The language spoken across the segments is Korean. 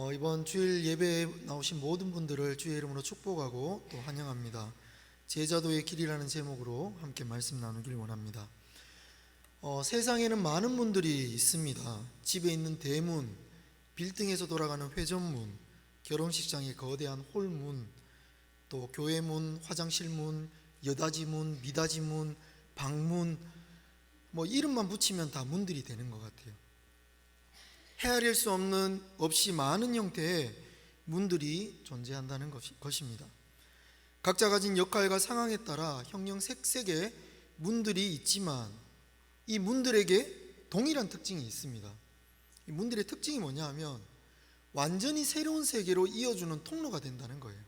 어, 이번 주일 예배에 나오신 모든 분들을 주의 이름으로 축복하고 또 환영합니다. 제자도의 길이라는 제목으로 함께 말씀 나누길 원합니다. 어, 세상에는 많은 문들이 있습니다. 집에 있는 대문, 빌딩에서 돌아가는 회전문, 결혼식장의 거대한 홀문, 또 교회 문, 화장실 문, 여다지 문, 미다지 문, 방문, 뭐 이름만 붙이면 다 문들이 되는 것 같아요. 헤아릴 수 없는 없이 많은 형태의 문들이 존재한다는 것입니다. 각자 가진 역할과 상황에 따라 형형색색의 문들이 있지만 이 문들에게 동일한 특징이 있습니다. 이 문들의 특징이 뭐냐 하면 완전히 새로운 세계로 이어주는 통로가 된다는 거예요.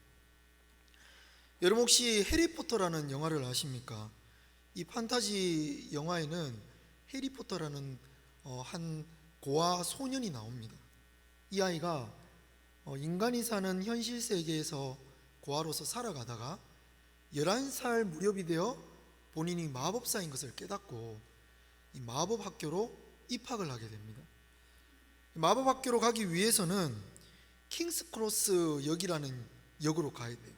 여러분 혹시 해리포터라는 영화를 아십니까? 이 판타지 영화에는 해리포터라는 어, 한 고아 소년이 나옵니다. 이 아이가 어, 인간이 사는 현실 세계에서 고아로서 살아가다가 11살 무렵이 되어 본인이 마법사인 것을 깨닫고 이 마법 학교로 입학을 하게 됩니다. 마법 학교로 가기 위해서는 킹스 크로스 역이라는 역으로 가야 돼요.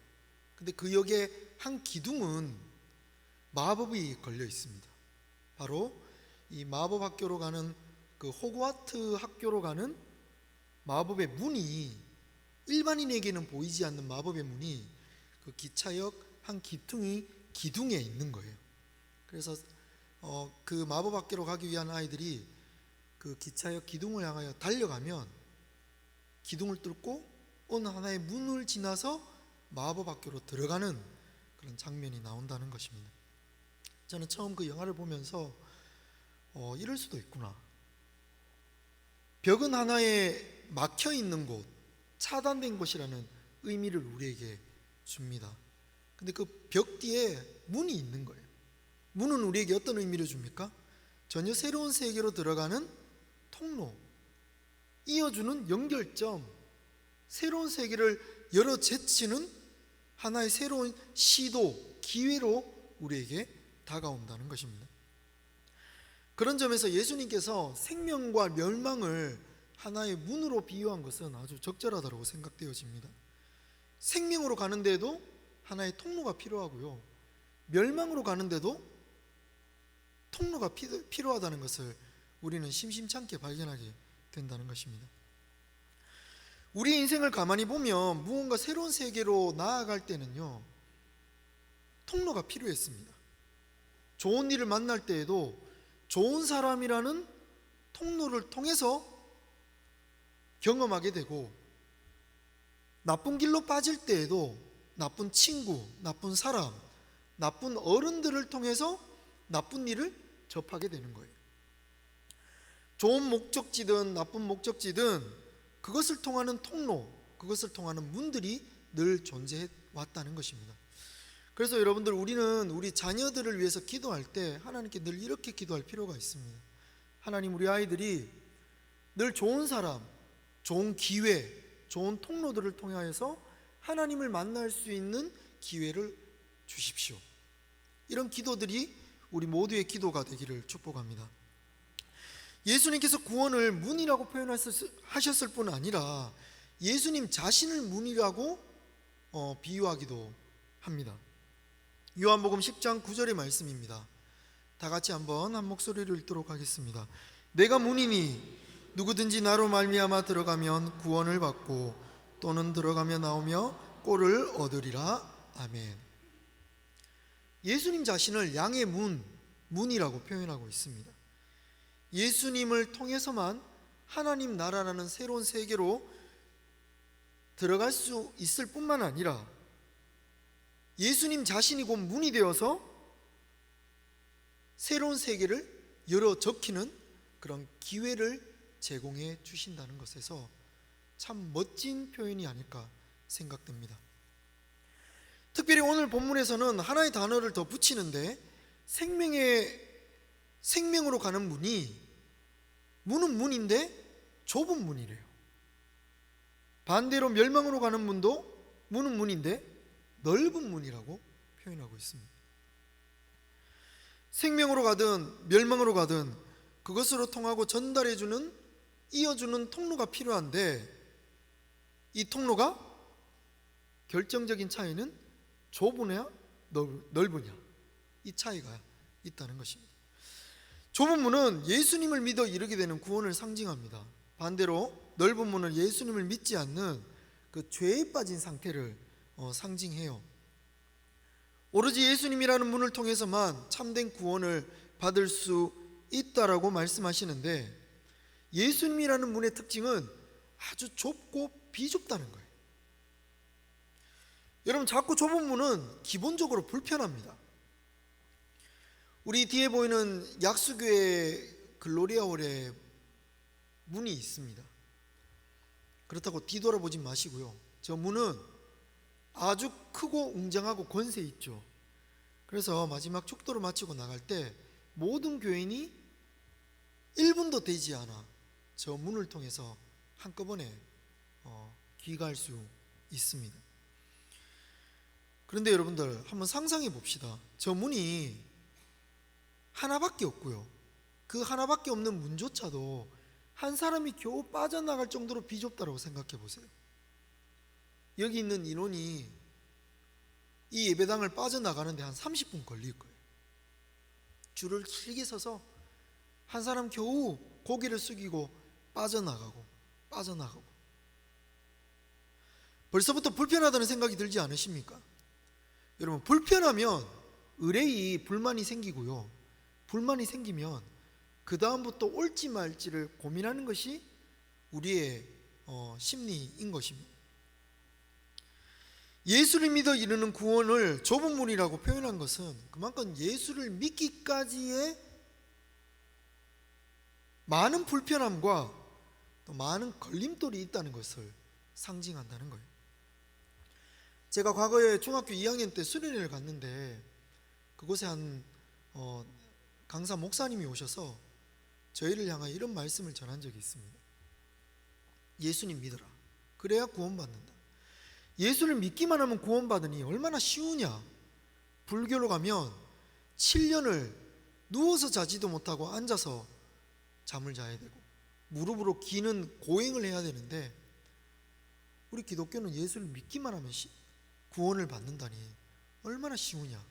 근데 그 역에 한 기둥은 마법이 걸려 있습니다. 바로 이 마법 학교로 가는 그 호그와트 학교로 가는 마법의 문이 일반인에게는 보이지 않는 마법의 문이 그 기차역 한 기둥이 기둥에 있는 거예요. 그래서 어, 그 마법 학교로 가기 위한 아이들이 그 기차역 기둥을 향하여 달려가면 기둥을 뚫고 어느 하나의 문을 지나서 마법 학교로 들어가는 그런 장면이 나온다는 것입니다. 저는 처음 그 영화를 보면서 어, 이럴 수도 있구나. 벽은 하나에 막혀 있는 곳, 차단된 곳이라는 의미를 우리에게 줍니다. 근데 그 벽 뒤에 문이 있는 거예요. 문은 우리에게 어떤 의미를 줍니까? 전혀 새로운 세계로 들어가는 통로, 이어주는 연결점, 새로운 세계를 열어 제치는 하나의 새로운 시도, 기회로 우리에게 다가온다는 것입니다. 그런 점에서 예수님께서 생명과 멸망을 하나의 문으로 비유한 것은 아주 적절하다고 생각되어집니다. 생명으로 가는데도 하나의 통로가 필요하고요. 멸망으로 가는데도 통로가 피- 필요하다는 것을 우리는 심심찮게 발견하게 된다는 것입니다. 우리 인생을 가만히 보면 무언가 새로운 세계로 나아갈 때는요. 통로가 필요했습니다. 좋은 일을 만날 때에도 좋은 사람이라는 통로를 통해서 경험하게 되고 나쁜 길로 빠질 때에도 나쁜 친구, 나쁜 사람, 나쁜 어른들을 통해서 나쁜 일을 접하게 되는 거예요. 좋은 목적지든 나쁜 목적지든 그것을 통하는 통로, 그것을 통하는 문들이 늘 존재해 왔다는 것입니다. 그래서 여러분들 우리는 우리 자녀들을 위해서 기도할 때 하나님께 늘 이렇게 기도할 필요가 있습니다. 하나님 우리 아이들이 늘 좋은 사람, 좋은 기회, 좋은 통로들을 통하여서 하나님을 만날 수 있는 기회를 주십시오. 이런 기도들이 우리 모두의 기도가 되기를 축복합니다. 예수님께서 구원을 문이라고 표현하셨을 뿐 아니라 예수님 자신을 문이라고 어, 비유하기도 합니다. 요한복음 10장 9절의 말씀입니다. 다 같이 한번 한 목소리로 읽도록 하겠습니다. 내가 문이니 누구든지 나로 말미암아 들어가면 구원을 받고 또는 들어가며 나오며 꼴을 얻으리라. 아멘. 예수님 자신을 양의 문, 문이라고 표현하고 있습니다. 예수님을 통해서만 하나님 나라라는 새로운 세계로 들어갈 수 있을 뿐만 아니라 예수님 자신이 곧 문이 되어서 새로운 세계를 열어 적히는 그런 기회를 제공해 주신다는 것에서 참 멋진 표현이 아닐까 생각됩니다. 특별히 오늘 본문에서는 하나의 단어를 더 붙이는데 생명의 생명으로 가는 문이 문은 문인데 좁은 문이래요. 반대로 멸망으로 가는 문도 문은 문인데 넓은 문이라고 표현하고 있습니다. 생명으로 가든 멸망으로 가든 그것으로 통하고 전달해 주는 이어주는 통로가 필요한데 이 통로가 결정적인 차이는 좁으냐 넓- 넓으냐 이 차이가 있다는 것입니다. 좁은 문은 예수님을 믿어 이르게 되는 구원을 상징합니다. 반대로 넓은 문은 예수님을 믿지 않는 그 죄에 빠진 상태를 어, 상징해요. 오로지 예수님이라는 문을 통해서만 참된 구원을 받을 수 있다라고 말씀하시는데 예수님이라는 문의 특징은 아주 좁고 비좁다는 거예요. 여러분 자꾸 좁은 문은 기본적으로 불편합니다. 우리 뒤에 보이는 약수교회 글로리아홀에 문이 있습니다. 그렇다고 뒤돌아보지 마시고요. 저 문은 아주 크고 웅장하고 권세 있죠. 그래서 마지막 축도를 마치고 나갈 때 모든 교인이 1분도 되지 않아 저 문을 통해서 한꺼번에 어, 귀가할 수 있습니다. 그런데 여러분들 한번 상상해 봅시다. 저 문이 하나밖에 없고요. 그 하나밖에 없는 문조차도 한 사람이 겨우 빠져나갈 정도로 비좁다고 생각해 보세요. 여기 있는 인원이 이 예배당을 빠져나가는데 한 30분 걸릴 거예요. 줄을 길게 서서 한 사람 겨우 고개를 숙이고 빠져나가고 빠져나가고 벌써부터 불편하다는 생각이 들지 않으십니까? 여러분 불편하면 의뢰이 불만이 생기고요. 불만이 생기면 그 다음부터 옳지 말지를 고민하는 것이 우리의 어, 심리인 것입니다. 예수를 믿어 이르는 구원을 좁은 문이라고 표현한 것은 그만큼 예수를 믿기까지의 많은 불편함과 또 많은 걸림돌이 있다는 것을 상징한다는 거예요. 제가 과거에 중학교 2학년 때 수련회를 갔는데 그곳에 한 어, 강사 목사님이 오셔서 저희를 향하여 이런 말씀을 전한 적이 있습니다. 예수님 믿어라. 그래야 구원받는다. 예수를 믿기만 하면 구원받으니 얼마나 쉬우냐. 불교로 가면 7년을 누워서 자지도 못하고 앉아서 잠을 자야 되고 무릎으로 기는 고행을 해야 되는데 우리 기독교는 예수를 믿기만 하면 시- 구원을 받는다니 얼마나 쉬우냐.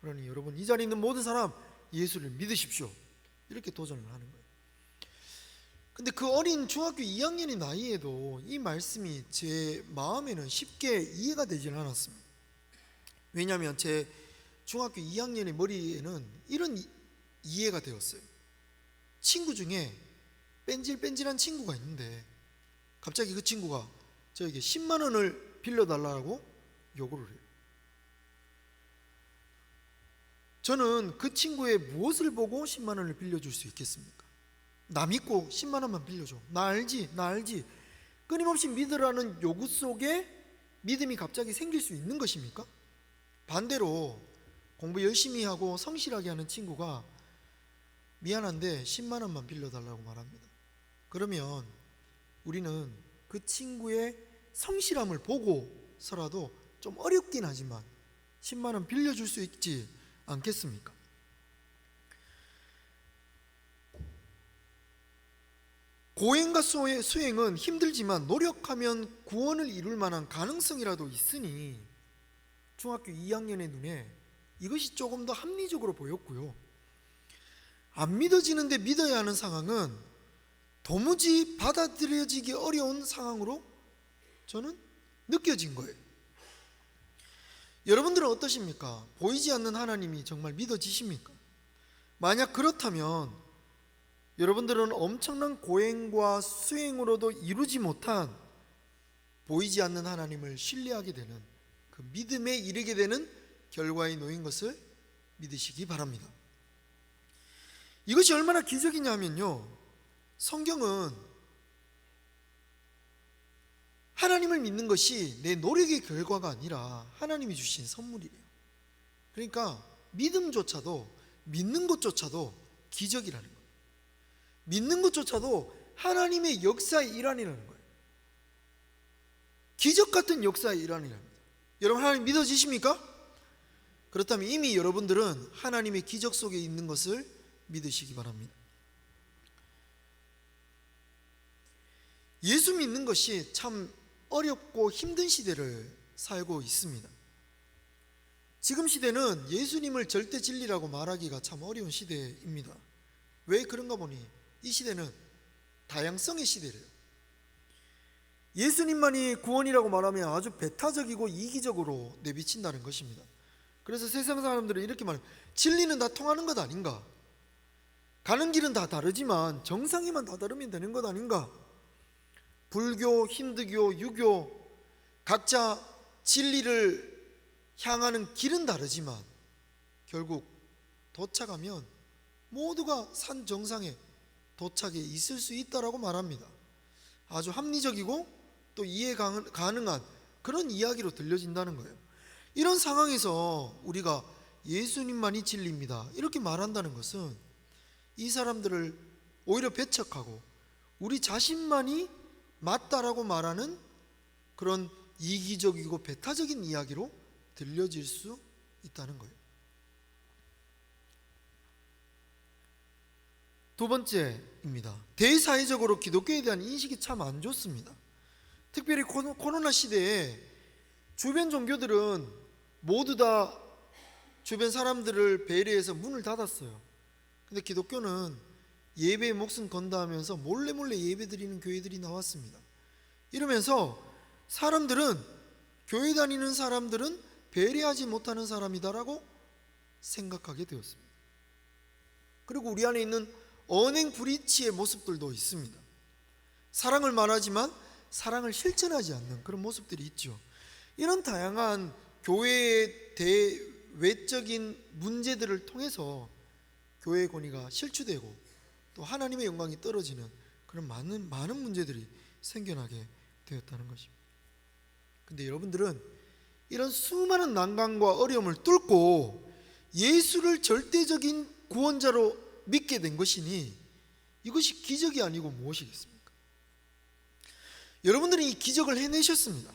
그러니 여러분 이 자리에 있는 모든 사람 예수를 믿으십시오. 이렇게 도전을 하는 거예요. 근데 그 어린 중학교 2학년의 나이에도 이 말씀이 제 마음에는 쉽게 이해가 되질 않았습니다. 왜냐하면 제 중학교 2학년의 머리에는 이런 이- 이해가 되었어요. 친구 중에 뺀질뺀질한 친구가 있는데 갑자기 그 친구가 저에게 10만 원을 빌려달라고 요구를 해요. 저는 그 친구의 무엇을 보고 10만 원을 빌려줄 수 있겠습니까? 나 믿고 10만 원만 빌려줘. 나 알지, 나 알지. 끊임없이 믿으라는 요구 속에 믿음이 갑자기 생길 수 있는 것입니까? 반대로 공부 열심히 하고 성실하게 하는 친구가 미안한데 10만 원만 빌려달라고 말합니다. 그러면 우리는 그 친구의 성실함을 보고서라도 좀 어렵긴 하지만 10만 원 빌려줄 수 있지 않겠습니까? 고행과 수행- 수행은 힘들지만 노력하면 구원을 이룰 만한 가능성이라도 있으니 중학교 2학년의 눈에 이것이 조금 더 합리적으로 보였고요. 안 믿어지는데 믿어야 하는 상황은 도무지 받아들여지기 어려운 상황으로 저는 느껴진 거예요. 여러분들은 어떠십니까? 보이지 않는 하나님이 정말 믿어지십니까? 만약 그렇다면 여러분들은 엄청난 고행과 수행으로도 이루지 못한 보이지 않는 하나님을 신뢰하게 되는 그 믿음에 이르게 되는 결과에 놓인 것을 믿으시기 바랍니다. 이것이 얼마나 기적이냐면요. 성경은 하나님을 믿는 것이 내 노력의 결과가 아니라 하나님이 주신 선물이에요. 그러니까 믿음조차도 믿는 것조차도 기적이라는 거예요. 믿는 것조차도 하나님의 역사의 일환이라는 거예요. 기적 같은 역사의 일환이랍니다. 여러분 하나님 믿어지십니까? 그렇다면 이미 여러분들은 하나님의 기적 속에 있는 것을 믿으시기 바랍니다. 예수 믿는 것이 참 어렵고 힘든 시대를 살고 있습니다. 지금 시대는 예수님을 절대 진리라고 말하기가 참 어려운 시대입니다. 왜 그런가 보니 이 시대는 다양성의 시대래요. 예수님만이 구원이라고 말하면 아주 배타적이고 이기적으로 내비친다는 것입니다. 그래서 세상 사람들은 이렇게 말해요. 진리는 다 통하는 것 아닌가? 가는 길은 다 다르지만 정상이만 다 다르면 되는 것 아닌가? 불교, 힌두교, 유교 각자 진리를 향하는 길은 다르지만 결국 도착하면 모두가 산 정상에 도착에 있을 수 있다라고 말합니다. 아주 합리적이고 또 이해 가능한 그런 이야기로 들려진다는 거예요. 이런 상황에서 우리가 예수님만이 진리입니다. 이렇게 말한다는 것은 이 사람들을 오히려 배척하고 우리 자신만이 맞다라고 말하는 그런 이기적이고 배타적인 이야기로 들려질 수 있다는 거예요. 두 번째입니다. 대사회적으로 기독교에 대한 인식이 참 안 좋습니다. 특별히 코로- 코로나 시대에 주변 종교들은 모두 다 주변 사람들을 배려해서 문을 닫았어요. 근데 기독교는 예배에 목숨 건다 하면서 몰래 몰래 예배 드리는 교회들이 나왔습니다. 이러면서 사람들은 교회 다니는 사람들은 배려하지 못하는 사람이다라고 생각하게 되었습니다. 그리고 우리 안에 있는 언행 불이치의 모습들도 있습니다. 사랑을 말하지만 사랑을 실천하지 않는 그런 모습들이 있죠. 이런 다양한 교회의 대외적인 문제들을 통해서 교회의 권위가 실추되고 또 하나님의 영광이 떨어지는 그런 많은 많은 문제들이 생겨나게 되었다는 것입니다. 근데 여러분들은 이런 수많은 난관과 어려움을 뚫고 예수를 절대적인 구원자로 믿게 된 것이니 이것이 기적이 아니고 무엇이겠습니까? 여러분들이 이 기적을 해내셨습니다.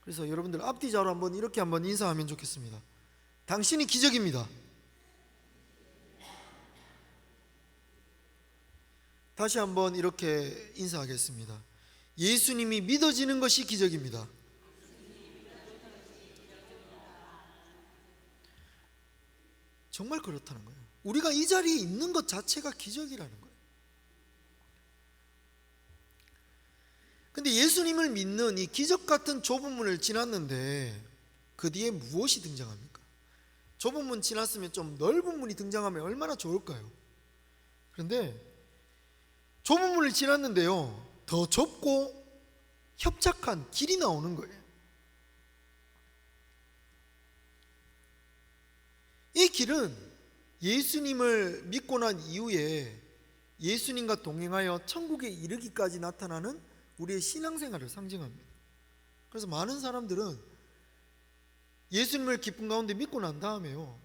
그래서 여러분들 앞뒤자로 한번 이렇게 한번 인사하면 좋겠습니다. 당신이 기적입니다. 다시 한번 이렇게 인사하겠습니다. 예수님이 믿어지는 것이 기적입니다. 정말 그렇다는 거예요. 우리가 이 자리에 있는 것 자체가 기적이라는 거예요. 근데 예수님을 믿는 이 기적 같은 좁은 문을 지났는데 그 뒤에 무엇이 등장합니까? 좁은 문 지났으면 좀 넓은 문이 등장하면 얼마나 좋을까요? 그런데 좁은 문을 지났는데요. 더 좁고 협착한 길이 나오는 거예요. 이 길은 예수님을 믿고 난 이후에 예수님과 동행하여 천국에 이르기까지 나타나는 우리의 신앙생활을 상징합니다. 그래서 많은 사람들은 예수님을 기쁨 가운데 믿고 난 다음에요.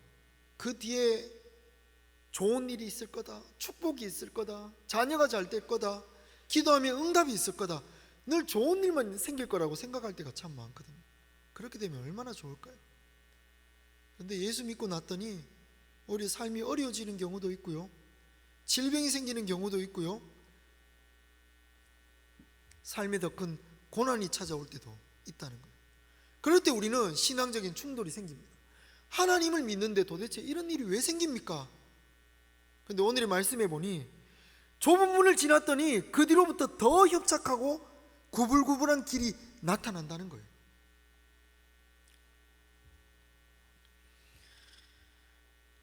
그 뒤에 좋은 일이 있을 거다. 축복이 있을 거다. 자녀가 잘 될 거다. 기도하면 응답이 있을 거다. 늘 좋은 일만 생길 거라고 생각할 때가 참 많거든요. 그렇게 되면 얼마나 좋을까요? 근데 예수 믿고 났더니 우리 삶이 어려워지는 경우도 있고요. 질병이 생기는 경우도 있고요. 삶에 더 큰 고난이 찾아올 때도 있다는 거예요. 그럴 때 우리는 신앙적인 충돌이 생깁니다. 하나님을 믿는데 도대체 이런 일이 왜 생깁니까? 근데 오늘의 말씀해 보니 좁은 문을 지났더니 그 뒤로부터 더 협착하고 구불구불한 길이 나타난다는 거예요.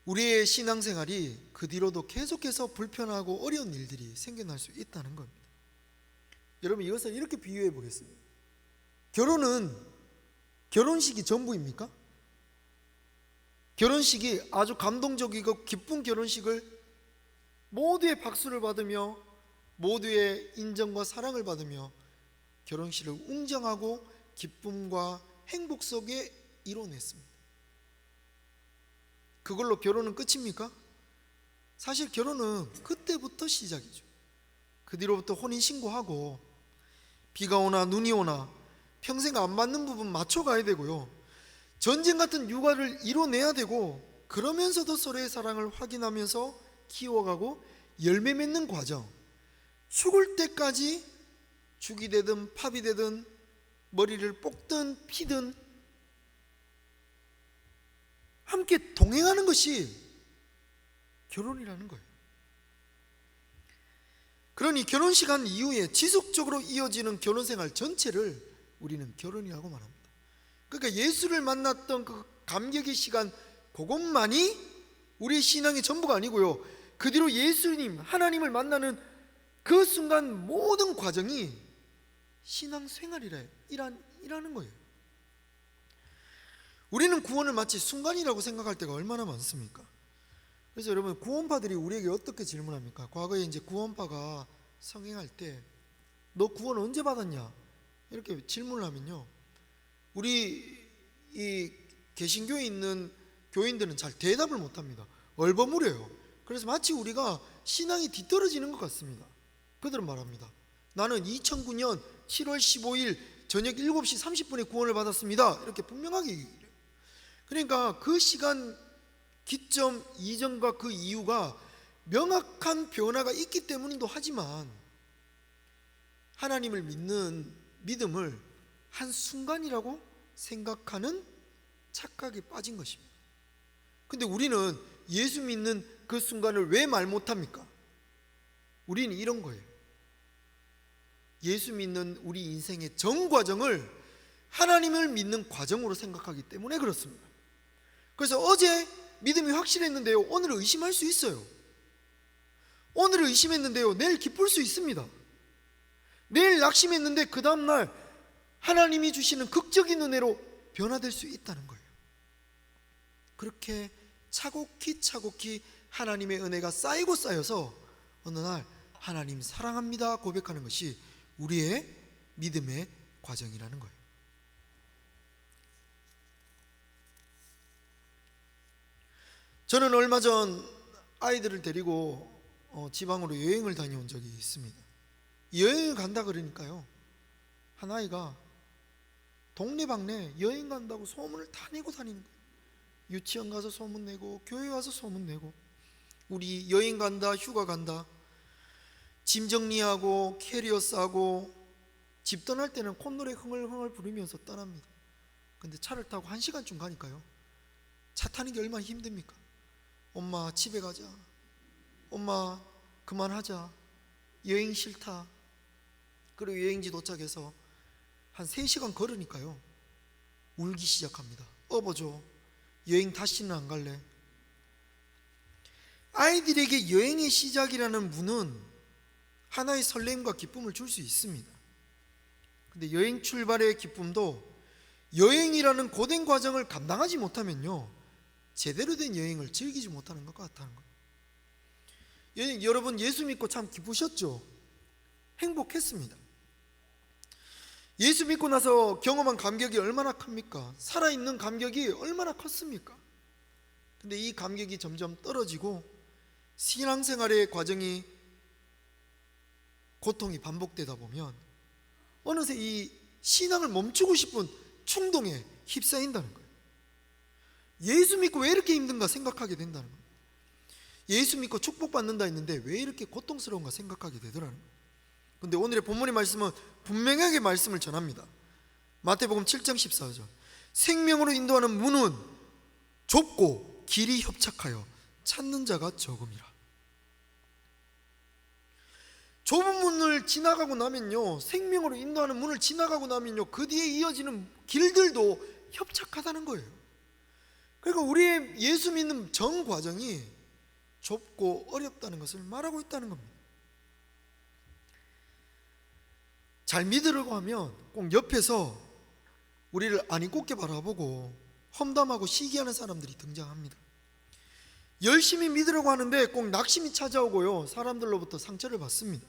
우리의 신앙생활이 그 뒤로도 계속해서 불편하고 어려운 일들이 생겨날 수 있다는 겁니다. 여러분 이것을 이렇게 비유해 보겠습니다. 결혼은 결혼식이 전부입니까? 결혼식이 아주 감동적이고 기쁜 결혼식을 모두의 박수를 받으며 모두의 인정과 사랑을 받으며 결혼식을 웅장하고 기쁨과 행복 속에 이뤄냈습니다. 그걸로 결혼은 끝입니까? 사실 결혼은 그때부터 시작이죠. 그 뒤로부터 혼인 신고하고 비가 오나 눈이 오나 평생 안 맞는 부분 맞춰가야 되고요. 전쟁 같은 육아를 이뤄내야 되고 그러면서도 서로의 사랑을 확인하면서 키워가고 열매 맺는 과정. 죽을 때까지 죽이 되든 팝이 되든 머리를 뽑든 피든 함께 동행하는 것이 결혼이라는 거예요. 그러니 결혼 시간 이후에 지속적으로 이어지는 결혼 생활 전체를 우리는 결혼이라고 말합니다. 그러니까 예수를 만났던 그 감격의 시간 그것만이 우리의 신앙의 전부가 아니고요. 그 뒤로 예수님 하나님을 만나는 그 순간 모든 과정이 신앙 생활이라 이란 이라는 거예요. 우리는 구원을 마치 순간이라고 생각할 때가 얼마나 많습니까? 그래서 여러분 구원파들이 우리에게 어떻게 질문합니까? 과거에 이제 구원파가 성행할 때 너 구원 언제 받았냐? 이렇게 질문을 하면요. 우리 이 개신교에 있는 교인들은 잘 대답을 못 합니다. 얼버무려요. 그래서 마치 우리가 신앙이 뒤떨어지는 것 같습니다. 그들은 말합니다. 나는 2009년 7월 15일 저녁 7시 30분에 구원을 받았습니다. 이렇게 분명하게. 그러니까 그 시간 기점 이전과 그 이유가 명확한 변화가 있기 때문이기도 하지만 하나님을 믿는 믿음을 한 순간이라고 생각하는 착각에 빠진 것입니다. 근데 우리는 예수 믿는 그 순간을 왜 말 못합니까? 우리는 이런 거예요. 예수 믿는 우리 인생의 전 과정을 하나님을 믿는 과정으로 생각하기 때문에 그렇습니다. 그래서 어제 믿음이 확실했는데요. 오늘 의심할 수 있어요. 오늘 의심했는데요. 내일 기쁠 수 있습니다. 내일 낙심했는데 그 다음날 하나님이 주시는 극적인 은혜로 변화될 수 있다는 거예요. 그렇게 차곡히 차곡히 하나님의 은혜가 쌓이고 쌓여서 어느 날 하나님 사랑합니다 고백하는 것이 우리의 믿음의 과정이라는 거예요. 저는 얼마 전 아이들을 데리고 어, 지방으로 여행을 다녀온 적이 있습니다. 여행을 간다 그러니까요. 한 아이가 동네방네 여행 간다고 소문을 다 내고 다니는 거예요. 유치원 가서 소문 내고 교회 가서 소문 내고 우리 여행 간다 휴가 간다 짐 정리하고 캐리어 싸고 집 떠날 때는 콧노래 흥얼흥얼 부르면서 떠납니다. 근데 차를 타고 한 시간쯤 가니까요. 차 타는 게 얼마나 힘듭니까? 엄마 집에 가자. 엄마 그만하자. 여행 싫다. 그리고 여행지 도착해서 한 3시간 걸으니까요. 울기 시작합니다. 업어줘. 여행 다시는 안 갈래. 아이들에게 여행의 시작이라는 문은 하나의 설렘과 기쁨을 줄 수 있습니다. 근데 여행 출발의 기쁨도 여행이라는 고된 과정을 감당하지 못하면요. 제대로 된 여행을 즐기지 못하는 것 같다는 거예요. 예, 여러분 예수 믿고 참 기쁘셨죠? 행복했습니다. 예수 믿고 나서 경험한 감격이 얼마나 큽니까? 살아있는 감격이 얼마나 컸습니까? 근데 이 감격이 점점 떨어지고 신앙생활의 과정이 고통이 반복되다 보면 어느새 이 신앙을 멈추고 싶은 충동에 휩싸인다는 거예요. 예수 믿고 왜 이렇게 힘든가 생각하게 된다는 거예요. 예수 믿고 축복받는다 했는데 왜 이렇게 고통스러운가 생각하게 되더라는 거예요. 근데 오늘의 본문의 말씀은 분명하게 말씀을 전합니다. 마태복음 7장 14절. 생명으로 인도하는 문은 좁고 길이 협착하여 찾는 자가 적음이라. 좁은 문을 지나가고 나면요, 생명으로 인도하는 문을 지나가고 나면요, 그 뒤에 이어지는 길들도 협착하다는 거예요. 그러니까 우리의 예수 믿는 정 과정이 좁고 어렵다는 것을 말하고 있다는 겁니다. 잘 믿으려고 하면 꼭 옆에서 우리를 곱게 바라보고 험담하고 시기하는 사람들이 등장합니다. 열심히 믿으려고 하는데 꼭 낙심이 찾아오고요. 사람들로부터 상처를 받습니다.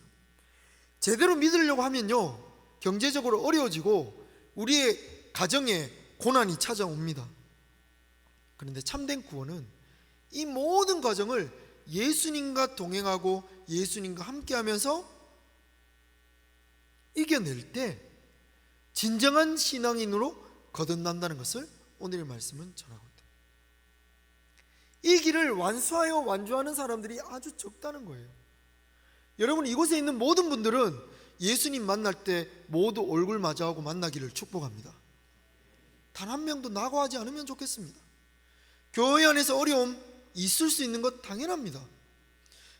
제대로 믿으려고 하면요. 경제적으로 어려워지고 우리의 가정에 고난이 찾아옵니다. 그런데 참된 구원은 이 모든 과정을 예수님과 동행하고 예수님과 함께 하면서 이겨낼 때 진정한 신앙인으로 거듭난다는 것을 오늘의 말씀은 전하고 있다. 이 길을 완수하여 완주하는 사람들이 아주 적다는 거예요. 여러분 이곳에 있는 모든 분들은 예수님 만날 때 모두 얼굴 마주하고 만나기를 축복합니다. 단 한 명도 낙오하지 않으면 좋겠습니다. 교회 안에서 어려움 있을 수 있는 것 당연합니다.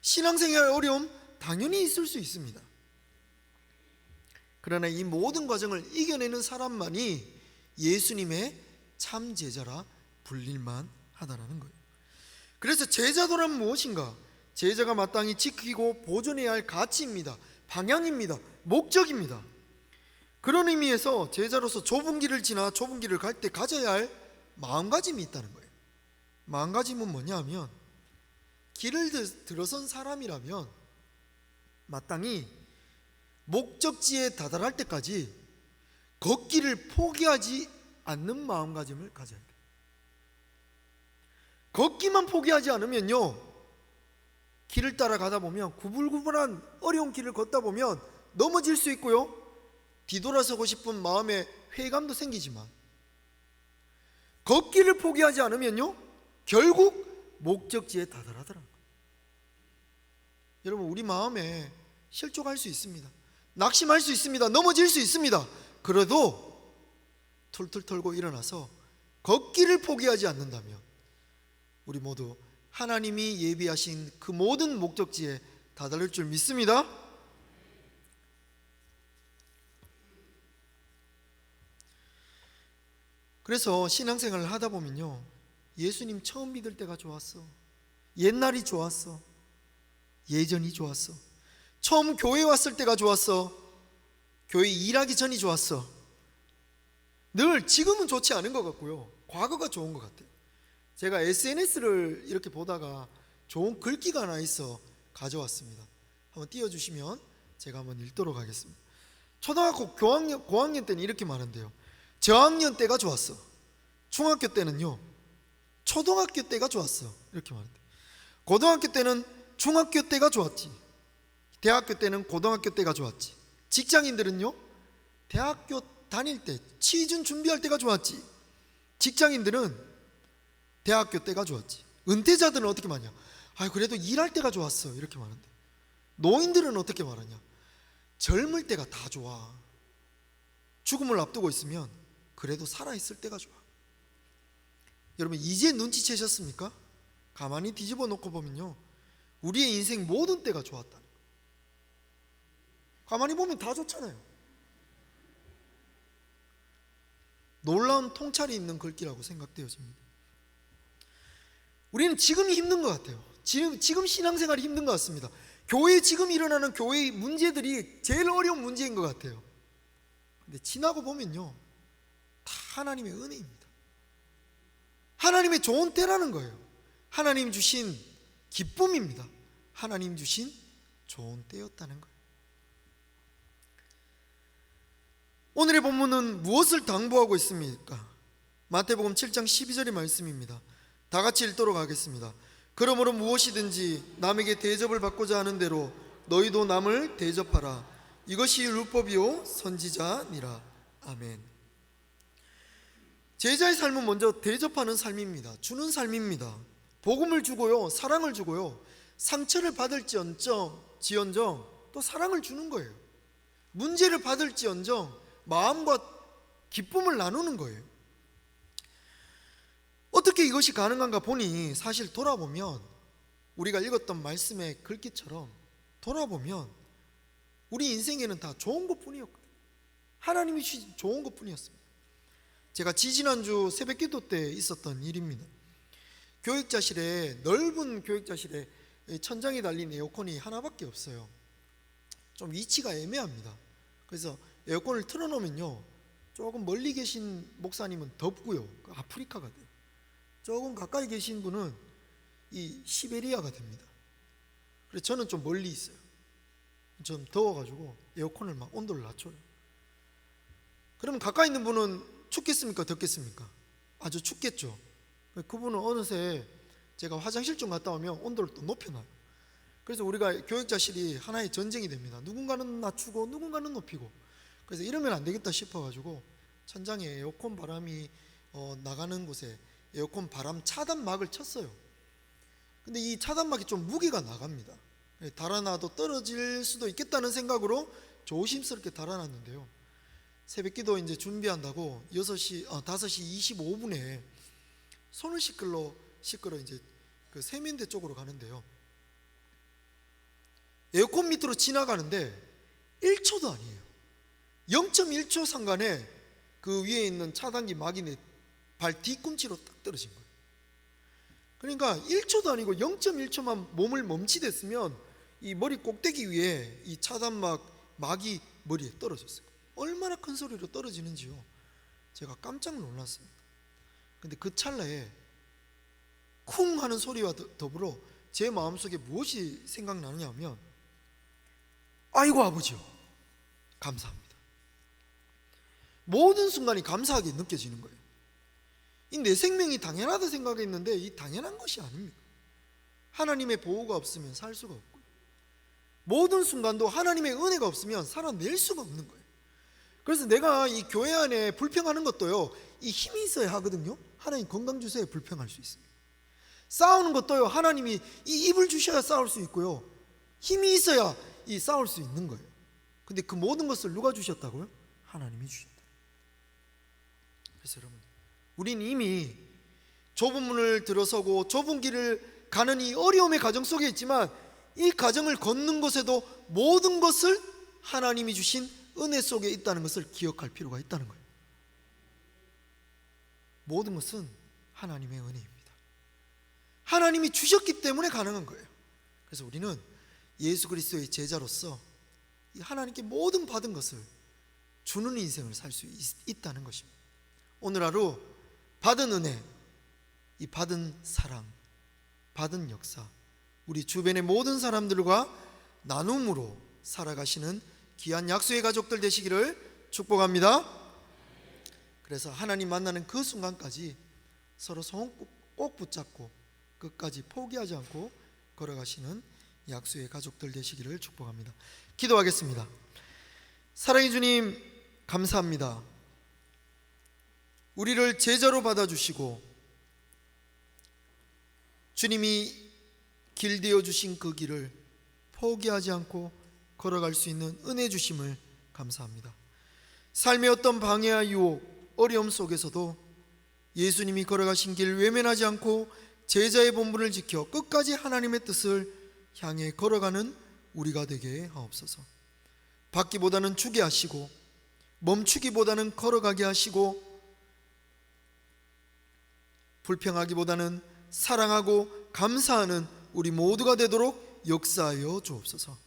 신앙생활 어려움 당연히 있을 수 있습니다. 그러나 이 모든 과정을 이겨내는 사람만이 예수님의 참 제자라 불릴만 하다라는 거예요. 그래서 제자도란 무엇인가? 제자가 마땅히 지키고 보존해야 할 가치입니다. 방향입니다. 목적입니다. 그런 의미에서 제자로서 좁은 길을 지나 좁은 길을 갈 때 가져야 할 마음가짐이 있다는 거예요. 마음가짐은 뭐냐 하면 길을 들- 들어선 사람이라면 마땅히 목적지에 다다를 때까지 걷기를 포기하지 않는 마음가짐을 가져야 돼요. 걷기만 포기하지 않으면요. 길을 따라 가다 보면 구불구불한 어려운 길을 걷다 보면 넘어질 수 있고요. 뒤돌아서고 싶은 마음의 회감도 생기지만 걷기를 포기하지 않으면요. 결국 목적지에 다다르더라고요. 여러분 우리 마음에 실족할 수 있습니다. 낙심할 수 있습니다. 넘어질 수 있습니다. 그래도 툴툴 털고 일어나서 걷기를 포기하지 않는다면 우리 모두 하나님이 예비하신 그 모든 목적지에 다다를 줄 믿습니다. 그래서 신앙생활을 하다 보면요. 예수님 처음 믿을 때가 좋았어. 옛날이 좋았어. 예전이 좋았어. 처음 교회 왔을 때가 좋았어. 교회 일하기 전이 좋았어. 늘 지금은 좋지 않은 것 같고요. 과거가 좋은 것 같아요. 제가 SNS를 이렇게 보다가 좋은 글귀가 하나 있어 가져왔습니다. 한번 띄워주시면 제가 한번 읽도록 하겠습니다. 초등학교 고학년, 고학년 때는 이렇게 말한대요. 저학년 때가 좋았어. 중학교 때는요. 초등학교 때가 좋았어. 이렇게 말한대. 고등학교 때는 중학교 때가 좋았지. 대학교 때는 고등학교 때가 좋았지. 직장인들은요. 대학교 다닐 때 취준 준비할 때가 좋았지. 직장인들은 대학교 때가 좋았지. 은퇴자들은 어떻게 말하냐? 아, 그래도 일할 때가 좋았어. 이렇게 말하는데. 노인들은 어떻게 말하냐? 젊을 때가 다 좋아. 죽음을 앞두고 있으면 그래도 살아 있을 때가 좋아. 여러분 이제 눈치채셨습니까? 가만히 뒤집어 놓고 보면요. 우리의 인생 모든 때가 좋았다. 가만히 보면 다 좋잖아요. 놀라운 통찰이 있는 글귀라고 생각되어집니다. 우리는 지금이 힘든 것 같아요. 지금, 지금 신앙생활이 힘든 것 같습니다. 교회에 지금 일어나는 교회의 문제들이 제일 어려운 문제인 것 같아요. 근데 지나고 보면요. 다 하나님의 은혜입니다. 하나님의 좋은 때라는 거예요. 하나님 주신 기쁨입니다. 하나님 주신 좋은 때였다는 거예요. 오늘의 본문은 무엇을 당부하고 있습니까? 마태복음 7장 12절의 말씀입니다. 다 같이 읽도록 하겠습니다. 그러므로 무엇이든지 남에게 대접을 받고자 하는 대로 너희도 남을 대접하라. 이것이 율법이요 선지자니라. 아멘. 제자의 삶은 먼저 대접하는 삶입니다. 주는 삶입니다. 복음을 주고요, 사랑을 주고요, 상처를 받을지언정, 지언정 또 사랑을 주는 거예요. 문제를 받을지언정 마음과 기쁨을 나누는 거예요. 어떻게 이것이 가능한가 보니 사실 돌아보면 우리가 읽었던 말씀의 글귀처럼 돌아보면 우리 인생에는 다 좋은 것뿐이었거든요. 하나님이 주신 좋은 것뿐이었습니다. 제가 지지난주 새벽 기도 때 있었던 일입니다. 교육자실에 넓은 교육자실에 천장에 달린 에어컨이 하나밖에 없어요. 좀 위치가 애매합니다. 그래서 에어컨을 틀어놓으면요, 조금 멀리 계신 목사님은 덥고요, 그 아프리카가 돼요. 조금 가까이 계신 분은 이 시베리아가 됩니다. 그래서 저는 좀 멀리 있어요. 좀 더워가지고 에어컨을 막 온도를 낮춰요. 그러면 가까이 있는 분은 춥겠습니까? 덥겠습니까? 아주 춥겠죠. 그분은 어느새 제가 화장실 좀 갔다 오면 온도를 또 높여놔요. 그래서 우리가 교육자실이 하나의 전쟁이 됩니다. 누군가는 낮추고 누군가는 높이고. 그래서 이러면 안 되겠다 싶어가지고 천장에 에어컨 바람이 어, 나가는 곳에 에어컨 바람 차단막을 쳤어요. 근데 이 차단막이 좀 무게가 나갑니다. 달아나도 떨어질 수도 있겠다는 생각으로 조심스럽게 달아놨는데요. 새벽 기도 이제 준비한다고 6시 어, 5시 25분에 손을 씻으러 씻으러 이제 그 세면대 쪽으로 가는데요. 에어컨 밑으로 지나가는데 1초도 아니에요. 0.1초 상간에 그 위에 있는 차단기 막이 내발 뒤꿈치로 딱 떨어진 거예요. 그러니까 1초도 아니고 0.1초만 몸을 멈칫했으면 이 머리 꼭대기 위에 이 차단막 막이 머리에 떨어졌어요. 얼마나 큰 소리로 떨어지는지요. 제가 깜짝 놀랐습니다. 근데 그 찰나에 쿵 하는 소리와 더- 더불어 제 마음속에 무엇이 생각나느냐 하면 아이고 아버지요. 감사합니다. 모든 순간이 감사하게 느껴지는 거예요. 이 내 생명이 당연하다 생각했는데 이 당연한 것이 아닙니다. 하나님의 보호가 없으면 살 수가 없고 모든 순간도 하나님의 은혜가 없으면 살아낼 수가 없는 거예요. 그래서 내가 이 교회 안에 불평하는 것도요. 이 힘이 있어야 하거든요. 하나님 건강 주세요. 불평할 수 있습니다. 싸우는 것도요. 하나님이 이 입을 주셔야 싸울 수 있고요. 힘이 있어야 이 싸울 수 있는 거예요. 근데 그 모든 것을 누가 주셨다고요? 하나님이 주셨다. 그래서 여러분, 우린 이미 좁은 문을 들어서고 좁은 길을 가는 이 어려움의 가정 속에 있지만 이 가정을 걷는 곳에도 모든 것을 하나님이 주신 은혜 속에 있다는 것을 기억할 필요가 있다는 거예요. 모든 것은 하나님의 은혜입니다. 하나님이 주셨기 때문에 가능한 거예요. 그래서 우리는 예수 그리스도의 제자로서 이 하나님께 모든 받은 것을 주는 인생을 살 수 있다는 것입니다. 오늘 하루 받은 은혜, 이 받은 사랑, 받은 역사, 우리 주변의 모든 사람들과 나눔으로 살아가시는 귀한 약수의 가족들 되시기를 축복합니다. 그래서 하나님 만나는 그 순간까지 서로 손 꼭 붙잡고 끝까지 포기하지 않고 걸어가시는 약수의 가족들 되시기를 축복합니다. 기도하겠습니다. 사랑의 주님, 감사합니다. 우리를 제자로 받아주시고 주님이 길 되어 주신 그 길을 포기하지 않고 걸어갈 수 있는 은혜 주심을 감사합니다. 삶의 어떤 방해와 유혹, 어려움 속에서도 예수님이 걸어가신 길 외면하지 않고 제자의 본분을 지켜 끝까지 하나님의 뜻을 향해 걸어가는 우리가 되게 하옵소서. 받기보다는 주게 하시고 멈추기보다는 걸어가게 하시고 불평하기보다는 사랑하고 감사하는 우리 모두가 되도록 역사하여 주옵소서.